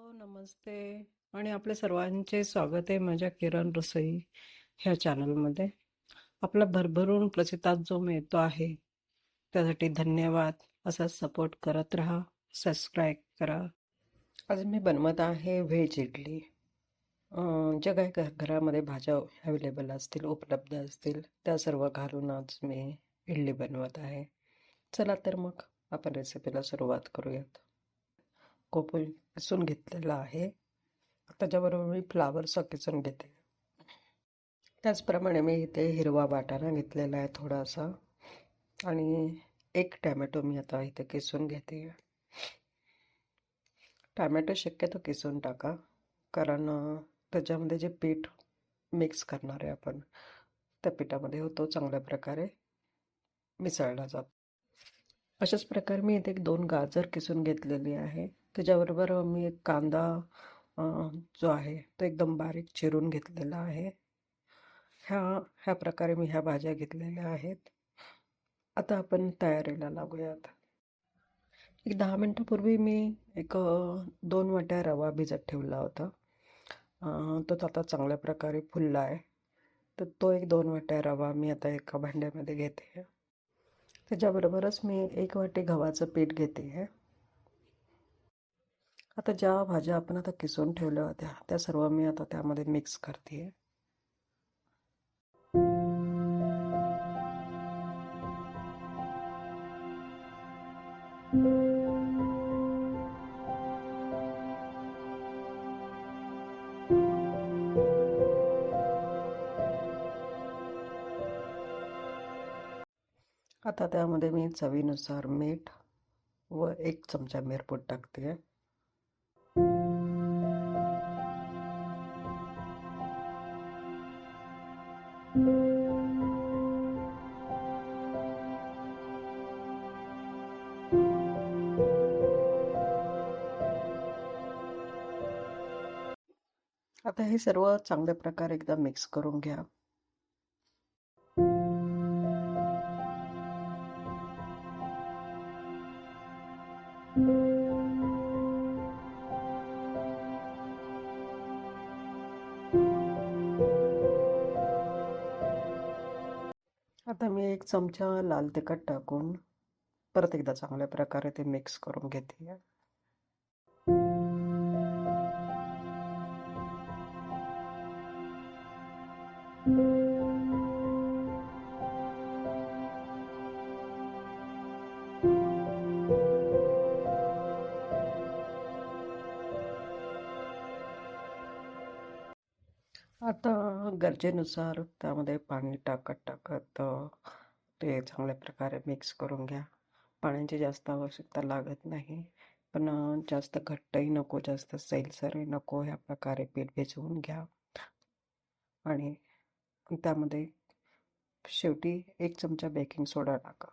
Hello नमस्ते. आणि आपले सर्वांचे स्वागत आहे माझ्या किरण रसोई ह्या चॅनलमध्ये आपला भरभरून प्रतिसाद जो मिळतो आहे त्यासाठी धन्यवाद. असा सपोर्ट करत राहा सबस्क्राईब करा. आज मी बनवत आहे व्हेज इडली. ज्या काही घ- घरामध्ये भाज्या अवेलेबल असतील उपलब्ध असतील त्या सर्व घालून आज मी इडली बनवत आहे. चला तर मग आपण रेसिपीला सुरुवात करूयात. कोपी किसून घेतलेला आहे. त्याच्याबरोबर मी फ्लावरचा किसून घेते. त्याचप्रमाणे मी इथे हिरवा वाटाणा घेतलेला आहे थोडासा. आणि एक टॅमॅटो मी आता इथे किसून घेते. टॅमॅटो शक्यतो किसून टाका. कारण त्याच्यामध्ये जे पीठ मिक्स करणार आहे आपण त्या पिठामध्ये होतो चांगल्या प्रकारे मिसळला जातो. अशाच प्रकारे मी इथे एक दोन गाजर किसून घेतलेली आहे. त्याच्याबरोबर मी एक कांदा जो आहे तो एकदम बारीक चिरून घेतलेला आहे. ह्या ह्या प्रकारे मी ह्या भाज्या घेतलेल्या आहेत. आता आपण तयारीला लागूयात. एक दहा मिनटापूर्वी मी एक दोन वाट्या रवा भिजत ठेवला होता. तो आता चांगल्या प्रकारे फुलला आहे. तर तो एक दोन वाट्या रवा मी आता एका भांड्यामध्ये घेते. त्याच्याबरोबरच मी एक वाटी गव्हाचं पीठ घेते. आहे आता ज्या भाज्या आपण आता किसून ठेवल्या होत्या त्या सर्व मी आता त्यामध्ये मिक्स करते आता त्यामध्ये मी चवीनुसार मीठ व एक चमचा मिरपूड टाकते आता हे सर्व चांगल्या प्रकारे एकदा मिक्स करून घ्या. आता मी एक चमचा लाल तिखट टाकून परत एकदा चांगल्या प्रकारे ते मिक्स करून घेते. आता गरजेनुसार त्यामध्ये पाणी टाकत टाकत ते चांगल्या प्रकारे मिक्स करून घ्या. पाण्याची जास्त आवश्यकता लागत नाही. पण जास्त घट्टही नको जास्त सैलसरही नको ह्या प्रकारे पीठ भिजवून घ्या. आणि त्यामध्ये शेवटी एक चमचा बेकिंग सोडा टाका.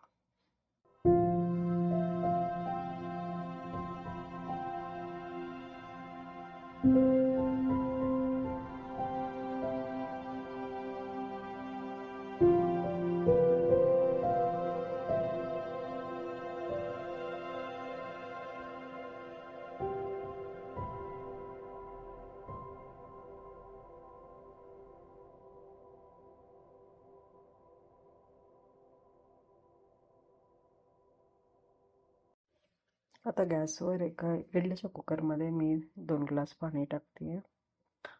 आता गॅसवर एका इडलीच्या कुकरमध्ये मी दोन ग्लास पाणी टाकते आहे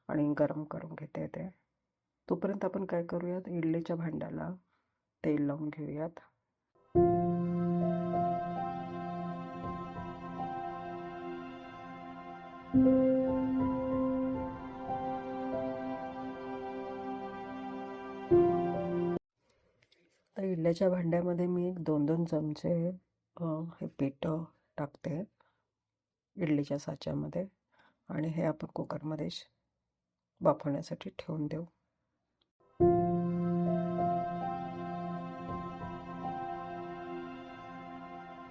आणि गरम करून घेते ते. तोपर्यंत आपण काय करूयात? इडलीच्या भांड्याला तेल लावून घेऊयात. तर इडल्याच्या भांड्यामध्ये मी एक दोन दोन चमचे हे पीठ टाकते इडलीच्या साच्यामध्ये आणि हे आपण कुकरमध्ये वाफवण्यासाठी ठेवून देऊ.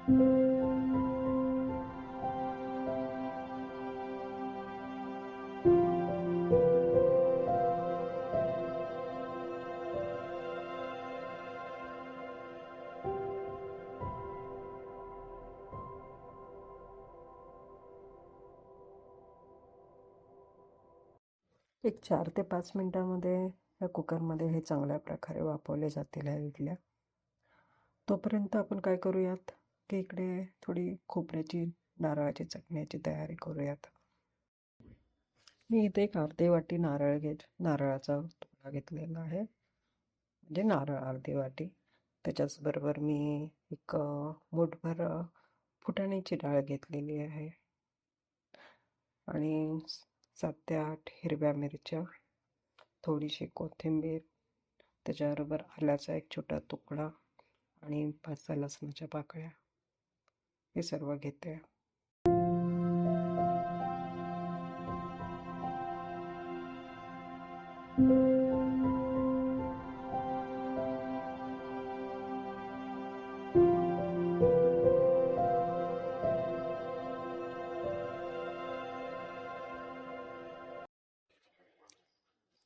thank you एक चार ते पाच मिनटामध्ये या कुकरमध्ये हे चांगल्या प्रकारे वापरले जातील ह्या इडल्या. तोपर्यंत आपण काय करूयात? की इकडे थोडी खोबऱ्याची नारळाची चटण्याची तयारी करूयात. मी इथे एक अर्धी वाटी नारळ घेत नारळाचा तुकडा घेतलेला आहे. म्हणजे नारळ अर्धी वाटी. त्याच्याचबरोबर मी एक मोठभर फुटाण्याची डाळ घेतलेली आहे. आणि सात ते आठ हिरव्या मिरच्या थोडीशी कोथिंबीर त्याच्याबरोबर आल्याचा एक छोटा तुकडा आणि पाच सहा लसणाच्या पाकळ्या. हे सर्व घेते.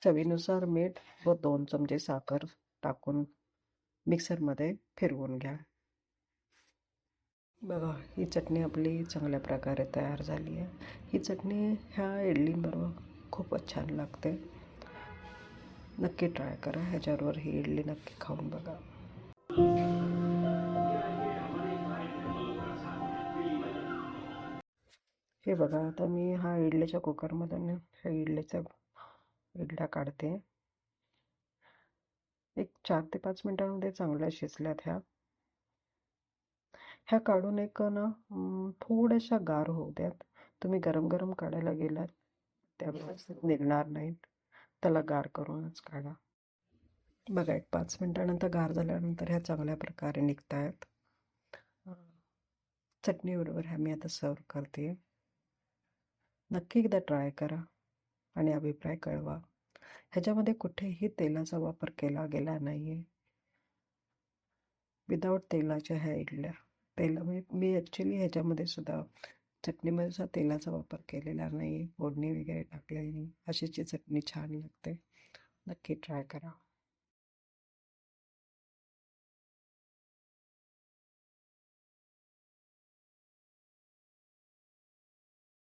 चवीनुसार मीठ व दोन चमचे साखर टाकून मिक्सरमध्ये फिरवून घ्या. बघा, ही चटणी आपली चांगल्या प्रकारे तयार झाली आहे. ही चटणी ह्या इडलीबरोबर खूपच छान लागते. नक्की ट्राय करा ह्याच्याबरोबर ही इडली नक्की खाऊन बघा. हे बघा, आता मी हा इडलीच्या कुकरमधून ह्या इडलीच्या इडल्या काढते. एक चार ते पाच मिनिटांमध्ये चांगल्या शिजल्यात ह्या ह्या काढून एक ना थोड्याशा गार होऊ द्यात. तुम्ही गरम गरम काढायला गेलात त्या व्यवस्थित निघणार नाहीत. त्याला गार करूनच काढा. बघा एक पाच मिनिटानंतर गार झाल्यानंतर ह्या चांगल्या प्रकारे निघत आहेत चटणीबरोबर ह्या मी आता सर्व करते. नक्की एकदा ट्राय करा. आणि अभिप्राय कळवा. ह्याच्यामध्ये कुठेही तेलाचा वापर केला गेला नाही आहे विदाऊट तेलाच्या ह्या इडल्या. तेला म्हणजे मी ॲक्च्युली ह्याच्यामध्ये सुद्धा चटणीमध्ये सुद्धा तेलाचा वापर केलेला नाही फोडणी वगैरे टाकलेली नाही. अशीची चटणी छान लागते. नक्की ट्राय करा.